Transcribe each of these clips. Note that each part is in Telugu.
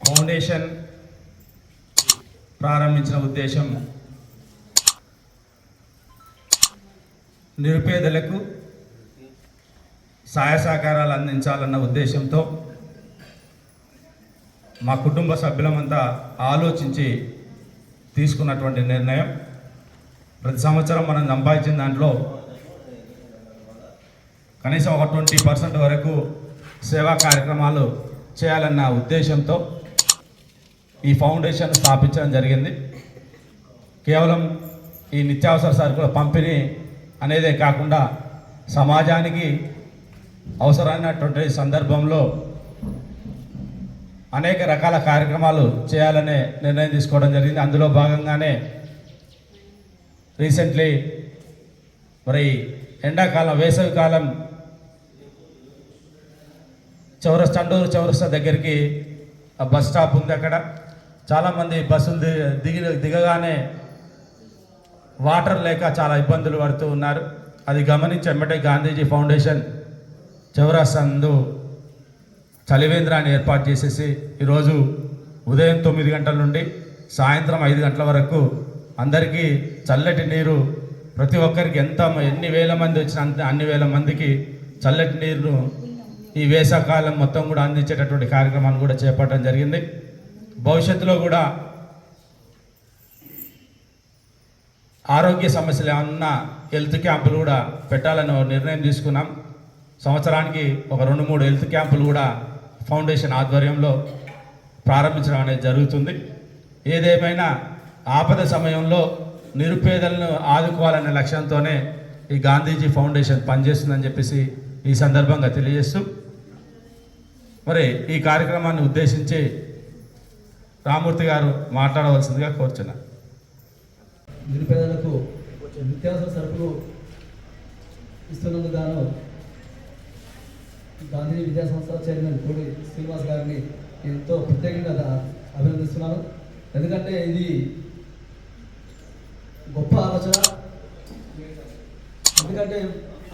ఫౌండేషన్ ప్రారంభించిన ఉద్దేశం నిరుపేదలకు సహాయ సహకారాలు అందించాలన్న ఉద్దేశంతో మా కుటుంబ సభ్యులమంతా ఆలోచించి తీసుకున్నటువంటి నిర్ణయం. ప్రతి సంవత్సరం మనం సంపాదించిన దాంట్లో కనీసం ఒక ట్వంటీ పర్సెంట్ వరకు సేవా కార్యక్రమాలు చేయాలన్న ఉద్దేశంతో ఈ ఫౌండేషన్ స్థాపించడం జరిగింది. కేవలం ఈ నిత్యావసర సరుకుల పంపిణీ అనేదే కాకుండా సమాజానికి అవసరమైనటువంటి సందర్భంలో అనేక రకాల కార్యక్రమాలు చేయాలనే నిర్ణయం తీసుకోవడం జరిగింది. అందులో భాగంగానే రీసెంట్లీ మరి ఎండాకాలం వేసవికాలం చౌరస్ చండూరు చౌరస్తా దగ్గరికి బస్ స్టాప్ ఉంది అక్కడ. చాలామంది బస్సులు దిగి దిగి దిగగానే వాటర్ లేక చాలా ఇబ్బందులు పడుతూ ఉన్నారు. అది గమనించి ఎమ్మటే గాంధీజీ ఫౌండేషన్ చౌరస్తందు చలివేంద్రాన్ని ఏర్పాటు చేసేసి ఈరోజు ఉదయం తొమ్మిది గంటల నుండి సాయంత్రం ఐదు గంటల వరకు అందరికీ చల్లటి నీరు ప్రతి ఒక్కరికి ఎంత ఎన్ని వేల మంది వచ్చిన అంత అన్ని వేల మందికి చల్లటి నీరును ఈ వేసవకాలం మొత్తం కూడా అందించేటటువంటి కార్యక్రమాన్ని కూడా చేపట్టడం జరిగింది. భవిష్యత్తులో కూడా ఆరోగ్య సమస్యలు ఏమన్నా హెల్త్ క్యాంపులు కూడా పెట్టాలని ఓ నిర్ణయం తీసుకున్నాం. సంవత్సరానికి ఒక రెండు మూడు హెల్త్ క్యాంపులు కూడా ఫౌండేషన్ ఆధ్వర్యంలో ప్రారంభించడం అనేది జరుగుతుంది. ఏదేమైనా ఆపద సమయంలో నిరుపేదలను ఆదుకోవాలనే లక్ష్యంతోనే ఈ గాంధీజీ ఫౌండేషన్ పనిచేస్తుందని చెప్పేసి ఈ సందర్భంగా తెలియజేస్తూ మరి ఈ కార్యక్రమాన్ని ఉద్దేశించి రామూర్తి గారు మాట్లాడవలసిందిగా కోరుచున్నా. నిరుపేదలకు నిత్యావసర సరుకులు ఇస్తున్నందుకు గాను గాంధీ విద్యా సంస్థ చైర్మన్ కోడి శ్రీనివాస్ గారిని ఎంతో ప్రత్యేకంగా అభినందిస్తున్నాను. ఎందుకంటే ఇది గొప్ప ఆలోచన. ఎందుకంటే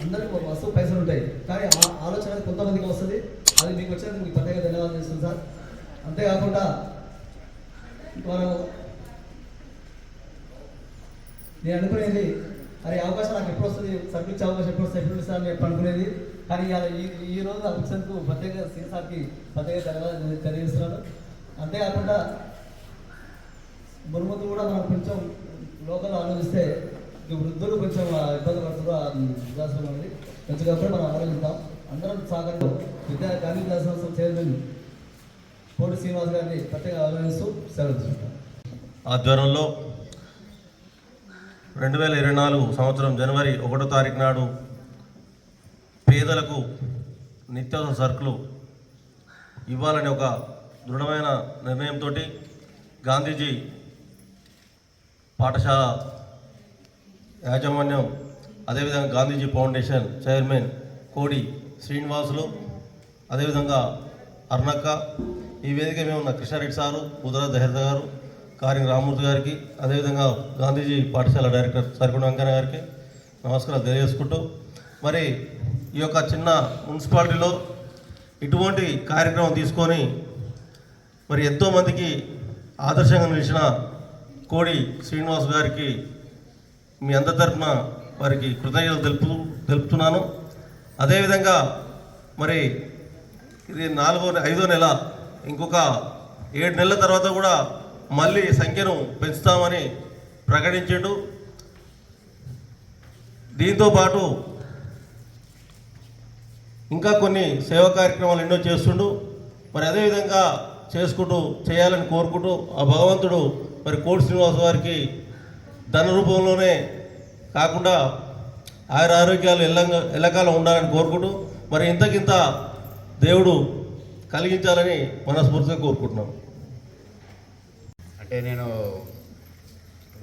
అందరికీ వస్తువు పైసలు ఉంటాయి. కానీ ఆ ఆలోచన కొంతమందికి వస్తుంది. అది మీకు వచ్చినందుకు మీకు ప్రత్యేక ధన్యవాదాలు చేస్తుంది సార్. అంతేకాకుండా వారు నేను అనుకునేది అరే అవకాశం నాకు ఎప్పుడు వస్తుంది? సర్వీస్ అవకాశం ఎప్పుడు వస్తుంది ఎప్పుడు ఇస్తాను చెప్పి అనుకునేది. కానీ ఈ ఈ రోజు అభిషేక్కు ప్రత్యేక సీసార్కి ప్రత్యేక ధన్యవాదాలు తెలియజేస్తున్నాను. అంతేకాకుండా మునుముందు కూడా మనం కొంచెం లోకల్ ఆలోచిస్తే ఈ వృద్ధులు కొంచెం ఇబ్బంది పడుతున్నారు విద్యాసం అనేది కొంచెం కాబట్టి మనం ఆలోచిద్దాం. అందరం సహకారంతో విద్యా గాంధీ విద్యా సంస్థ చైర్మన్ కోటి శ్రీనివాస్ గారిని ప్రత్యేక ఆలోచిస్తూ సెలవు ఆధ్వర్యంలో రెండు వేల ఇరవై నాలుగు సంవత్సరం జనవరి ఒకటో తారీఖు నాడు పేదలకు నిత్యావసర సరుకులు ఇవ్వాలని ఒక దృఢమైన నిర్ణయంతో గాంధీజీ పాఠశాల యాజమాన్యం అదేవిధంగా గాంధీజీ ఫౌండేషన్ చైర్మన్ కోడి శ్రీనివాసులు అదేవిధంగా అర్ణక్క ఈ వేదిక మీద ఉన్న కృష్ణారెడ్డి సారు ముద్ర దహర్ద గారు కారి రామూర్తి గారికి అదేవిధంగా గాంధీజీ పాఠశాల డైరెక్టర్ సరికొండ వెంకన్న గారికి నమస్కారం తెలియజేసుకుంటూ మరి ఈ యొక్క చిన్న మున్సిపాలిటీలో ఇటువంటి కార్యక్రమం తీసుకొని మరి ఎంతోమందికి ఆదర్శంగా నిలిచిన కోడి శ్రీనివాస్ గారికి మీ అందరి తరఫున వారికి కృతజ్ఞతలు తెలుపు తెలుపుతున్నాను. అదేవిధంగా మరి ఇది నాలుగో ఐదో నెల ఇంకొక ఏడు నెలల తర్వాత కూడా మళ్ళీ సంఖ్యను పెంచుతామని ప్రకటించిండు. దీంతో పాటు ఇంకా కొన్ని సేవా కార్యక్రమాలు ఎన్నో చేస్తుండు. మరి అదేవిధంగా చేసుకుంటూ చేయాలని కోరుకుంటూ ఆ భగవంతుడు మరి కోటి శ్రీనివాస వారికి ధన రూపంలోనే కాకుండా ఆయుర ఆరోగ్యాలు ఎల్లంగా ఎల్లకాలం ఉండాలని కోరుకుంటూ మరి ఇంతకింత దేవుడు కలిగించాలని మనస్ఫూర్తిగా కోరుకుంటున్నాం. అంటే నేను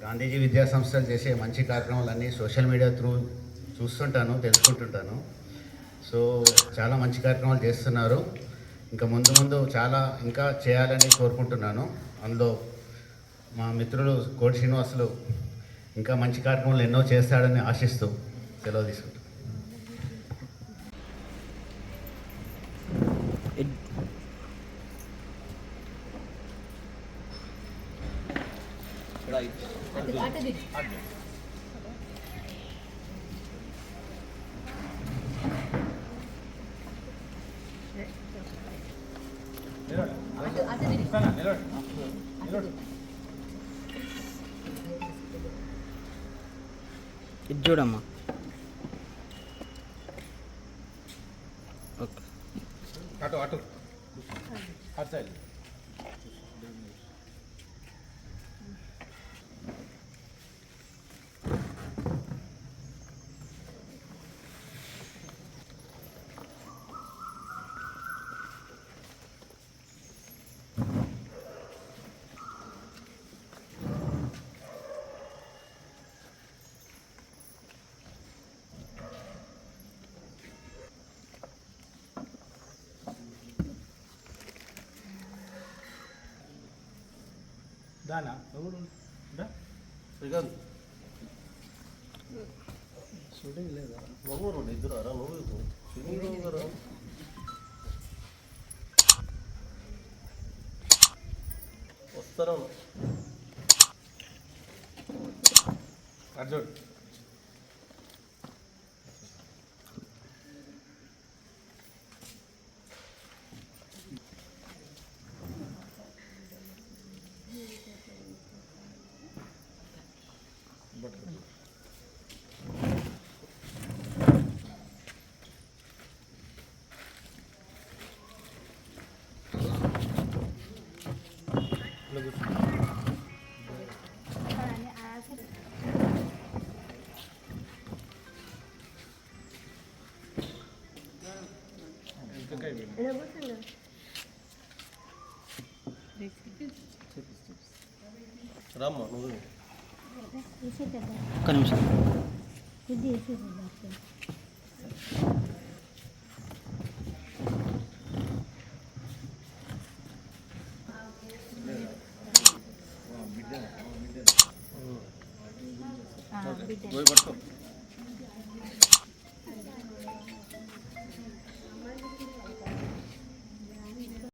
గాంధీజీ విద్యా సంస్థలు చేసే మంచి కార్యక్రమాలన్నీ సోషల్ మీడియా త్రూ చూస్తుంటాను తెలుసుకుంటుంటాను. సో చాలా మంచి కార్యక్రమాలు చేస్తున్నారు. ఇంకా ముందు ముందు చాలా ఇంకా చేయాలని కోరుకుంటున్నాను. అందులో మా మిత్రులు కోటి శ్రీనివాసులు ఇంకా మంచి కార్యక్రమాలు ఎన్నో చేస్తాడని ఆశిస్తూ సెలవు తీసుకుంటాను ఇది చూడమ్మా. ఓకే అటు అటు అటు సైడ్ దానా ఎవరు దా. శ్రీకాంత్ షూటింగ్ లేదా నువ్వు ఇద్దరు రా నువ్వు షూటింగ్ వస్తారా అటు చూడు రామ్మా నువ్వు ఒక్క నిమిషం. ఇది వేసేది పోయి పట్టుకో